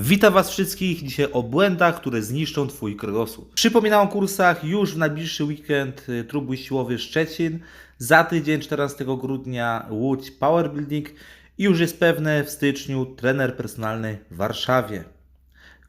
Witam Was wszystkich dzisiaj o błędach, które zniszczą Twój kręgosłup. Przypominam o kursach już w najbliższy weekend y, Trójbój Siłowy Szczecin, za tydzień 14 grudnia Łódź Powerbuilding i już jest pewne w styczniu trener personalny w Warszawie.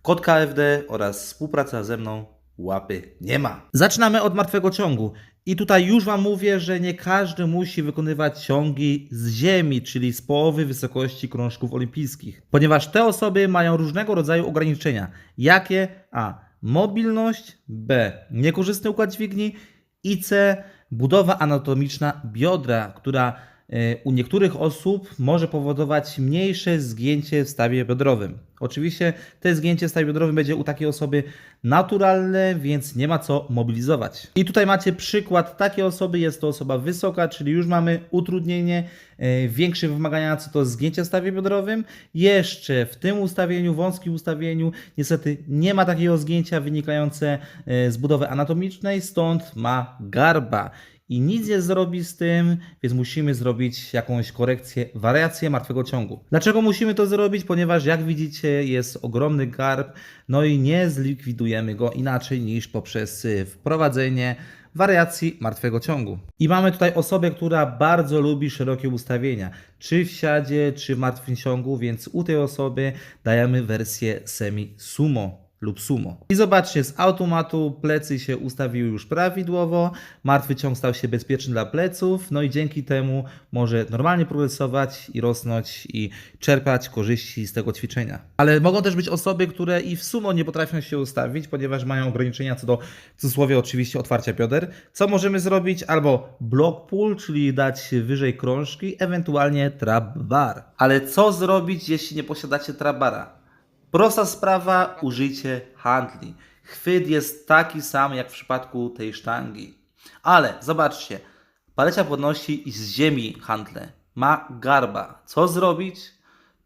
Kod KFD oraz współpraca ze mną łapy nie ma. Zaczynamy od martwego ciągu. I tutaj już Wam mówię, że nie każdy musi wykonywać ciągi z ziemi, czyli z połowy wysokości krążków olimpijskich, ponieważ te osoby mają różnego rodzaju ograniczenia. Jakie? A. Mobilność, B. Niekorzystny układ dźwigni i C. Budowa anatomiczna biodra, która e, u niektórych osób może powodować mniejsze zgięcie w stawie biodrowym. Oczywiście to zgięcie biodrowym będzie u takiej osoby naturalne, więc nie ma co mobilizować. I tutaj macie przykład takiej osoby, jest to osoba wysoka, czyli już mamy utrudnienie, e, większe wymagania co do zgięcia w stawie biodrowym. Jeszcze w tym ustawieniu, wąskim ustawieniu, niestety nie ma takiego zgięcia wynikające e, z budowy anatomicznej, stąd ma garba i nic nie zrobi z tym, więc musimy zrobić jakąś korekcję, wariację martwego ciągu. Dlaczego musimy to zrobić? Ponieważ jak widzicie jest ogromny garb, no i nie zlikwidujemy go inaczej niż poprzez y, wprowadzenie wariacji martwego ciągu. I mamy tutaj osobę, która bardzo lubi szerokie ustawienia, czy w siadzie, czy w martwym ciągu, więc u tej osoby dajemy wersję semi-sumo lub sumo. I zobaczcie, z automatu plecy się ustawiły już prawidłowo, martwy ciąg stał się bezpieczny dla pleców, no i dzięki temu może normalnie progresować i rosnąć i czerpać korzyści z tego ćwiczenia. Ale mogą też być osoby, które i w sumo nie potrafią się ustawić, ponieważ mają ograniczenia co do, w cudzysłowie oczywiście, otwarcia bioder. Co możemy zrobić? Albo block pull, czyli dać wyżej krążki, ewentualnie trap bar. Ale co zrobić, jeśli nie posiadacie trap bara? Prosta sprawa, użycie handli. Chwyt jest taki sam jak w przypadku tej sztangi. Ale zobaczcie, palecia podnosi z ziemi handle. Ma garba. Co zrobić?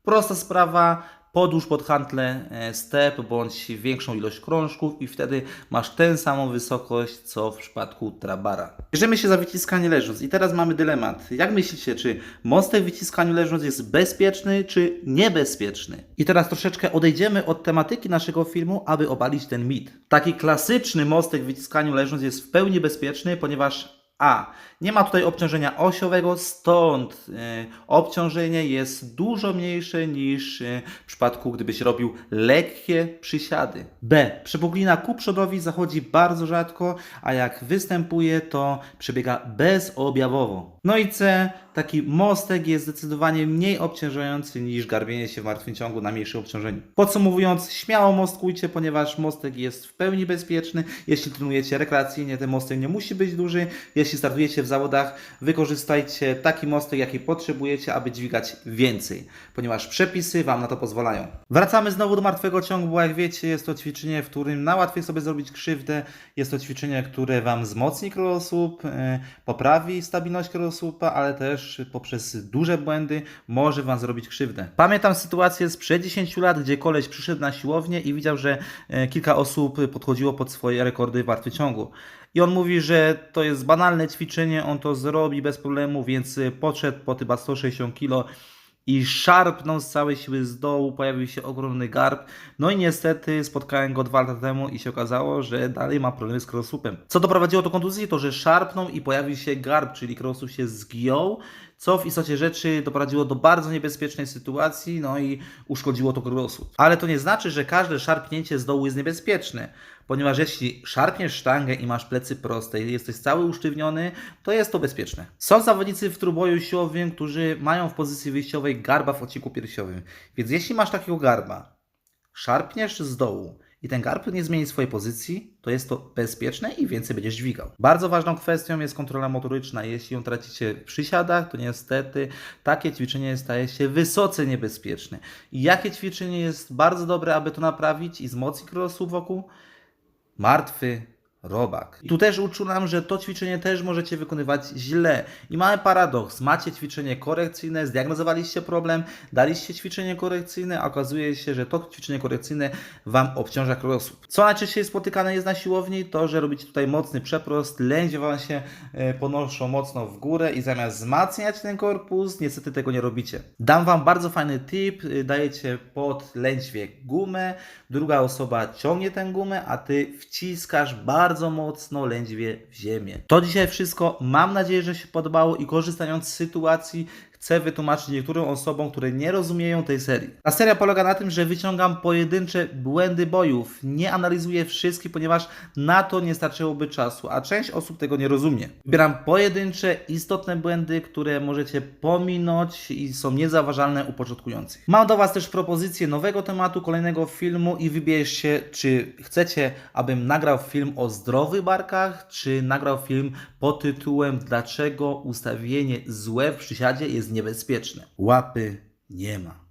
Prosta sprawa, podłóż pod handlę e, step bądź większą ilość krążków i wtedy masz tę samą wysokość co w przypadku trabara. Bierzemy się za wyciskanie leżąc i teraz mamy dylemat. Jak myślicie, czy mostek w wyciskaniu leżąc jest bezpieczny czy niebezpieczny? I teraz troszeczkę odejdziemy od tematyki naszego filmu, aby obalić ten mit. Taki klasyczny mostek w wyciskaniu leżąc jest w pełni bezpieczny, ponieważ a. Nie ma tutaj obciążenia osiowego, stąd e, obciążenie jest dużo mniejsze niż e, w przypadku, gdybyś robił lekkie przysiady. B. Przepuklina ku przodowi zachodzi bardzo rzadko, a jak występuje, to przebiega bezobjawowo. No i C. Taki mostek jest zdecydowanie mniej obciążający niż garbienie się w martwym ciągu na mniejszym obciążeniu. Podsumowując, śmiało mostkujcie, ponieważ mostek jest w pełni bezpieczny. Jeśli trenujecie rekreacyjnie, ten mostek nie musi być duży. Jeśli startujecie w zawodach, wykorzystajcie taki mostek, jaki potrzebujecie, aby dźwigać więcej, ponieważ przepisy Wam na to pozwalają. Wracamy znowu do martwego ciągu, bo jak wiecie, jest to ćwiczenie, w którym najłatwiej sobie zrobić krzywdę. Jest to ćwiczenie, które Wam wzmocni kręgosłup, e, poprawi stabilność kręgosłupa, ale też poprzez duże błędy może Wam zrobić krzywdę. Pamiętam sytuację sprzed 10 lat, gdzie koleś przyszedł na siłownię i widział, że e, kilka osób podchodziło pod swoje rekordy w martwym ciągu. I on mówi, że to jest banalne ćwiczenie, on to zrobi bez problemu, więc y, podszedł po chyba 160 kg i szarpnął z całej siły z dołu, pojawił się ogromny garb. No i niestety spotkałem go dwa lata temu i się okazało, że dalej ma problemy z kręgosłupem. Co doprowadziło do kontuzji? To, że szarpnął i pojawił się garb, czyli kręgosłup się zgiął, co w istocie rzeczy doprowadziło do bardzo niebezpiecznej sytuacji, no i uszkodziło to kręgosłup. Ale to nie znaczy, że każde szarpnięcie z dołu jest niebezpieczne, ponieważ jeśli szarpniesz sztangę i masz plecy proste i jesteś cały usztywniony, to jest to bezpieczne. Są zawodnicy w trójboju siłowym, którzy mają w pozycji wyjściowej garba w odcinku piersiowym, więc jeśli masz takiego garba, szarpniesz z dołu i ten garb nie zmieni swojej pozycji, to jest to bezpieczne i więcej będziesz dźwigał. Bardzo ważną kwestią jest kontrola motoryczna. Jeśli ją tracicie w przysiadach, to niestety takie ćwiczenie staje się wysoce niebezpieczne. I jakie ćwiczenie jest bardzo dobre, aby to naprawić i wzmocnić kręgosłup wokół? Martwy robak. I tu też uczulam, że to ćwiczenie też możecie wykonywać źle. I mamy paradoks. Macie ćwiczenie korekcyjne, zdiagnozowaliście problem, daliście ćwiczenie korekcyjne, a okazuje się, że to ćwiczenie korekcyjne Wam obciąża kręgosłup. Co najczęściej spotykane jest na siłowni, to że robicie tutaj mocny przeprost, lędźwie Wam się e, ponoszą mocno w górę i zamiast wzmacniać ten korpus, niestety tego nie robicie. Dam Wam bardzo fajny tip, y, dajecie pod lędźwie gumę, druga osoba ciągnie tę gumę, a Ty wciskasz bardzo mocno lędźwie w ziemię. To dzisiaj wszystko. Mam nadzieję, że się podobało i korzystając z sytuacji, chcę wytłumaczyć niektórym osobom, które nie rozumieją tej serii. Ta seria polega na tym, że wyciągam pojedyncze błędy bojów. Nie analizuję wszystkich, ponieważ na to nie starczyłoby czasu, a część osób tego nie rozumie. Wybieram pojedyncze, istotne błędy, które możecie pominąć i są niezauważalne u początkujących. Mam do Was też propozycję nowego tematu, kolejnego filmu i wybierzcie, czy chcecie, abym nagrał film o zdrowych barkach, czy nagrał film pod tytułem Dlaczego ustawienie złe w przysiadzie jest niebezpieczne. Łapy nie ma.